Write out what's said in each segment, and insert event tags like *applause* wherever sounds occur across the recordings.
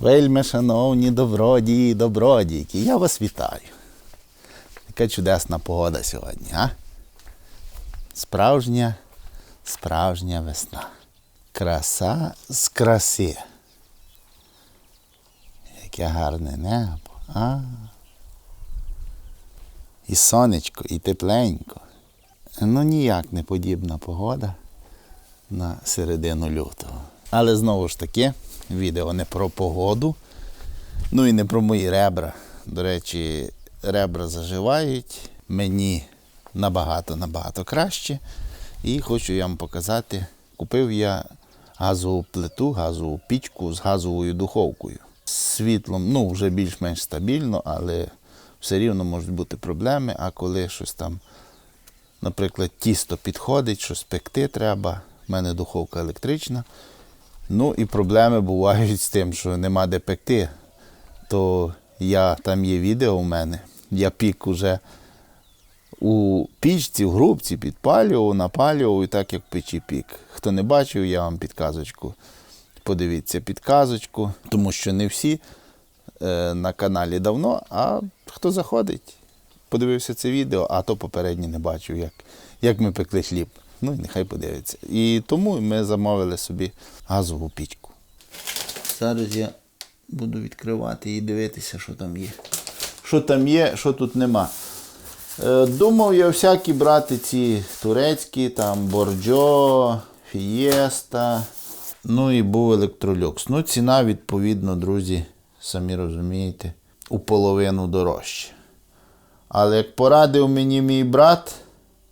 Вельми, шановні добродії, добродійки, я вас вітаю. Яка чудесна погода сьогодні, а? Справжня, справжня весна. Краса з краси. Яке гарне небо, а? І сонечко, і тепленько. Ну ніяк не подібна погода на середину лютого. Але знову ж таки, відео не про погоду, ну і не про мої ребра. До речі, ребра заживають мені набагато-набагато краще. І хочу я вам показати, купив я газову плиту, газову пічку з газовою духовкою. З світлом, ну, вже більш-менш стабільно, але все рівно можуть бути проблеми, а коли щось там наприклад, тісто підходить, щось пекти треба. У мене духовка електрична. Ну і проблеми бувають з тим, що нема де пекти. То я, там є відео у мене. Я пік уже у пічці, в грубці підпалював, напалював і так як печі пік. Хто не бачив, я вам підказочку. Подивіться підказочку, тому що не всі е, на каналі давно, а хто заходить, подивився це відео, а то попереднє не бачив, як, як ми пекли хліб. Ну і нехай подивиться. І тому ми замовили собі газову пічку. Зараз я буду відкривати і дивитися, що там є. Що там є, що тут нема. Е, Думав я всякі брати ці турецькі, там Борджо, Фієста. Ну і був електролюкс. Ну, ціна, відповідно, друзі, самі розумієте, у половину дорожче. Але як порадив мені мій брат,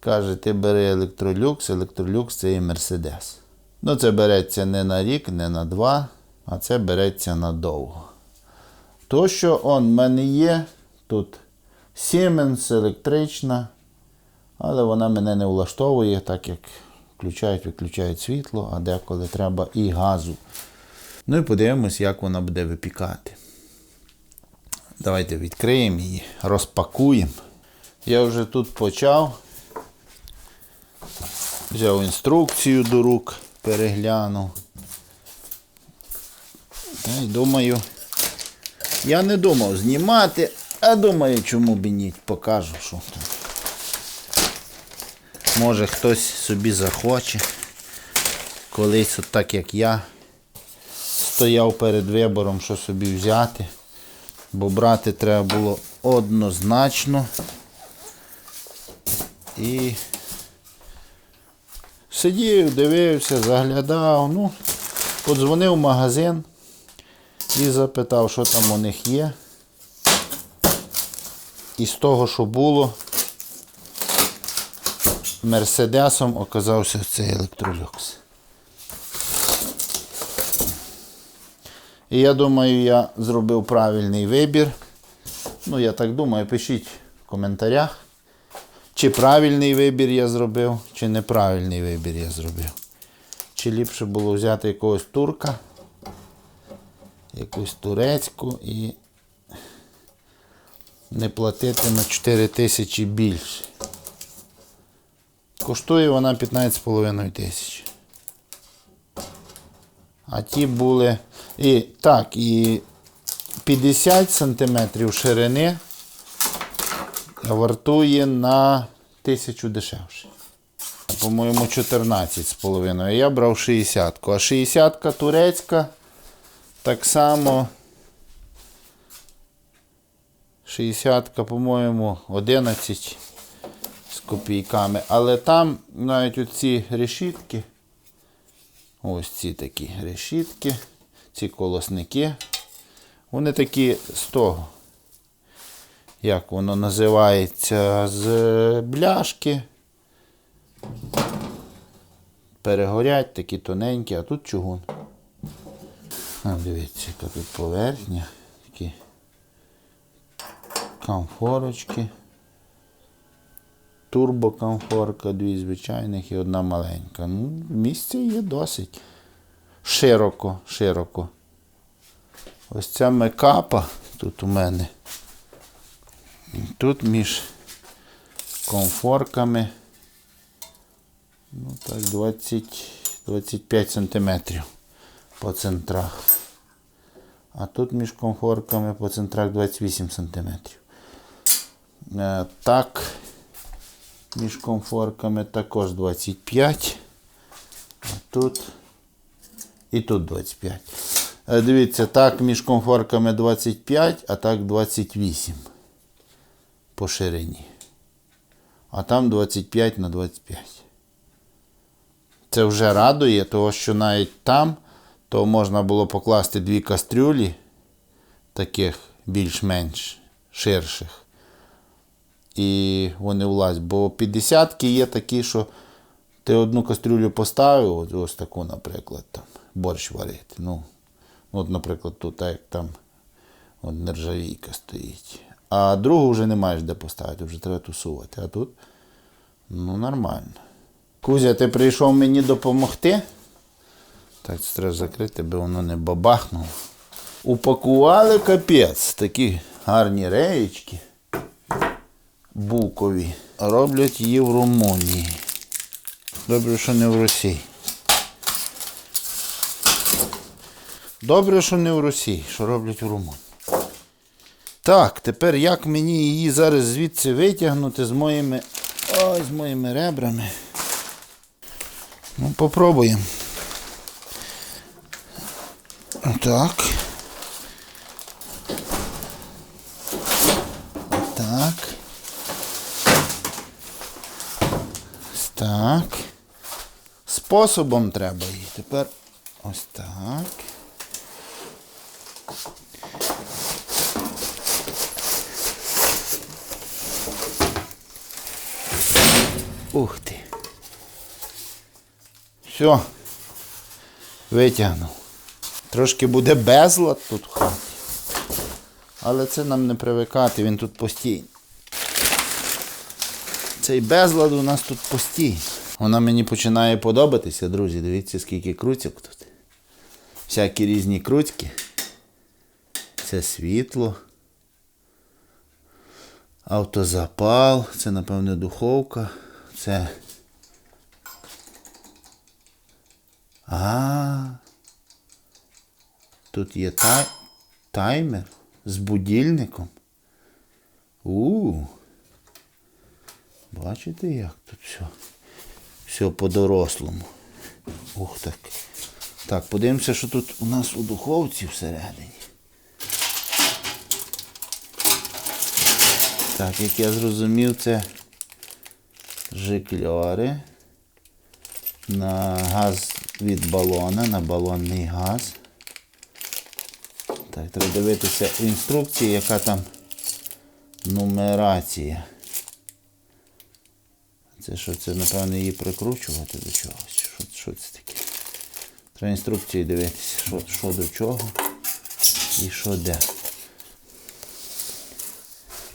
каже, ти бери електролюкс, електролюкс це і Мерседес. Ну, це береться не на рік, не на два, а це береться надовго. То, що он в мене є, тут Siemens електрична, але вона мене не влаштовує, так як включають, виключають світло, а деколи треба і газу. Ну і подивимось, як вона буде випікати. Давайте відкриємо її, розпакуємо. Я вже тут почав. Взяв інструкцію до рук, переглянув. Й думаю, я не думав знімати, а думаю, чому б і ні, покажу, що тут. Може хтось собі захоче. Колись, от так як я, стояв перед вибором, що собі взяти. Бо брати треба було однозначно. І сидів, дивився, заглядав. Ну, подзвонив в магазин і запитав, що там у них є. І з того, що було, Мерседесом оказався цей електролюкс. І я думаю, я зробив правильний вибір. Ну, я так думаю, пишіть в коментарях, чи правильний вибір я зробив, чи неправильний вибір я зробив. Чи ліпше було взяти якогось турка, якусь турецьку і не платити на 4 тисячі більше. Коштує вона 15,5 тисяч. А ті були. І так, і 50 см ширини вартує на тисячу дешевше. По-моєму, 14,5. Я брав 60. А 60 турецька так само. 60, по-моєму, 11 з копійками. Але там навіть оці решітки. Ось ці такі решітки, ці колосники. Вони такі з того, як воно називається, з бляшки. Перегорять такі тоненькі, а тут чугун. А, дивіться, яка тут поверхня. Такі камфорочки. Турбокамфорка, дві звичайних і одна маленька. Ну, Місця є досить широко, широко. Ось ця мекапа тут у мене. Тут між комфорками ну так, 20, 25 сантиметрів по центрах. А тут між комфорками по центрах 28 см. Е, так, між комфорками також 25. А тут і тут 25. Е, Дивіться, так між комфорками 25, а так 28 по ширині. А там 25 на 25. Це вже радує, того що навіть там то можна було покласти дві кастрюлі, таких більш-менш ширших. І вони влазять. Бо 50 є такі, що ти одну кастрюлю поставив, ось таку, наприклад, там, борщ варити. Ну, от, наприклад, тут так як там от, нержавійка стоїть. А другу вже не маєш де поставити, вже треба тусувати. А тут ну нормально. Кузя, ти прийшов мені допомогти? Так, це треба закрити, аби воно не бабахнуло. Упакували капець, такі гарні реєчки букові. Роблять її в Румунії. Добре, що не в Росії. Добре, що не в Росії, що роблять в Румунії. Так, тепер як мені її зараз звідси витягнути з моїми. Ой, з моїми ребрами. Ну, попробуємо. Так. Так. Так. Способом треба її. Тепер ось так. Ух ти. Все. Витягнув. Трошки буде безлад тут в хаті. Але це нам не привикати, він тут постійно. Цей безлад у нас тут постійно. Вона мені починає подобатися, друзі. Дивіться, скільки круцьок тут. Всякі різні круцьки. Це світло. Автозапал, це, напевне, духовка. Це. А. Тут є тай... таймер з будильником. У. Бачите, як тут все? Все по-дорослому. Ух так. Так, подивимося, що тут у нас у духовці всередині. Так, як я зрозумів, це жикльори на газ від балона, на балонний газ. Так, треба дивитися інструкції, яка там нумерація. Це що, це, напевно, її прикручувати до чогось. Що, що це таке? Треба інструкції дивитися, що, що до чого і що де.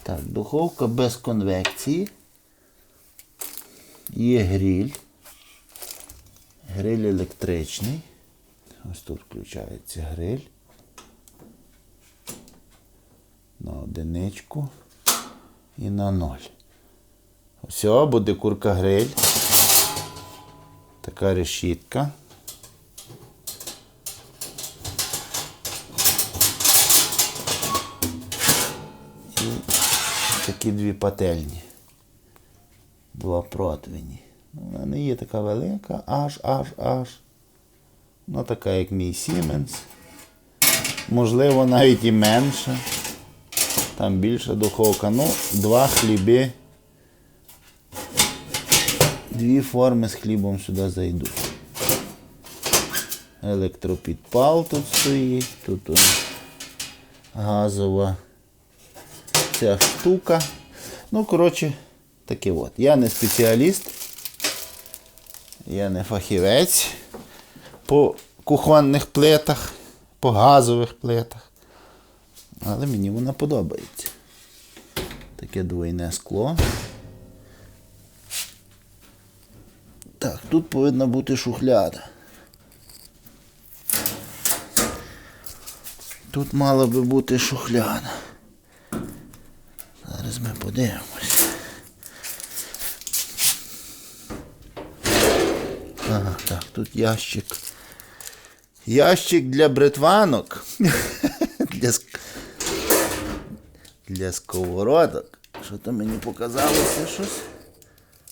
Так, духовка без конвекції. Є гриль. Гриль електричний. Ось тут включається гриль. На одиничку і на ноль. Все, буде курка гриль. Така решітка. І такі дві пательні. Два противні. Вона не є така велика, аж, аж, аж. Ну, така, як мій Siemens. Можливо, навіть і менша. Там більша духовка. Ну, два хліби. Дві форми з хлібом сюди зайдуть. Електропідпал тут стоїть, тут о, газова ця штука. Ну, коротше, таке от. Я не спеціаліст, я не фахівець по кухонних плитах, по газових плитах. Але мені вона подобається. Таке двойне скло. Так, тут повинна бути шухляда. Тут мала би бути шухляда. Зараз ми подивимось. Ага, так, тут ящик. Ящик для бритванок. *laughs* для, ск- для сковородок. Що то мені показалося щось?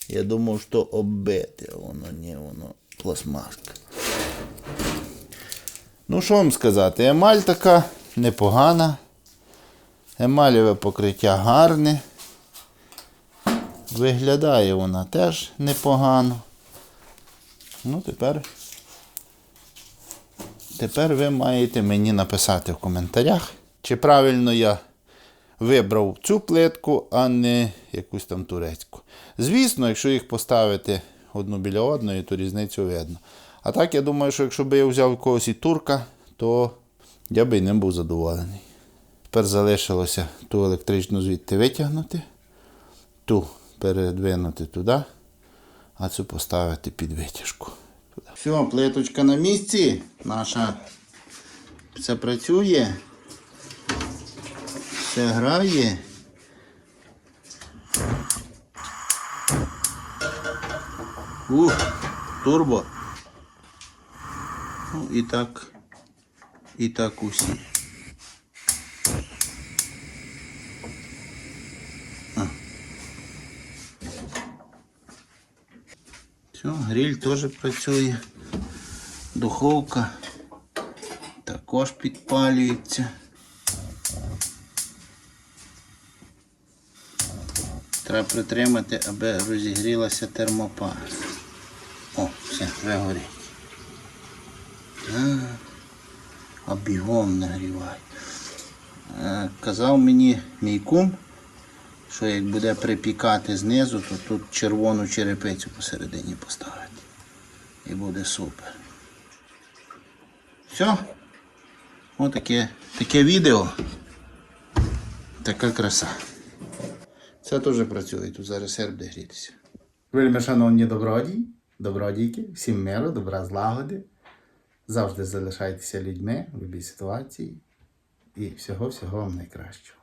Я думав, що оббите, воно ні, воно пластмаска. Ну, що вам сказати, емаль така непогана. Емалєве покриття гарне. Виглядає вона теж непогано. Ну, тепер. Тепер ви маєте мені написати в коментарях, чи правильно я вибрав цю плитку, а не якусь там турецьку. Звісно, якщо їх поставити одну біля одної, то різницю видно. А так, я думаю, що якщо б я взяв якогось і турка, то я би і ним був задоволений. Тепер залишилося ту електричну звідти витягнути, ту передвинути туди, а цю поставити під витяжку. Все, плиточка на місці. Наша все працює. Все грає. Ух, турбо. Ну і так. І так усі. Все, гриль теж працює. Духовка також підпалюється. Треба притримати, аби розігрілася термопара. О, все, вигорить. А, бігом нагріває. Е, Казав мені мій кум, що як буде припікати знизу, то тут червону черепицю посередині поставити. І буде супер. Все. Ось таке, відео. Така краса. Це теж працює, тут зараз серп буде грітися. Вельми шановні добродії, добродійки, всім миру, добра злагоди. Завжди залишайтеся людьми в любій ситуації. І всього-всього вам найкращого.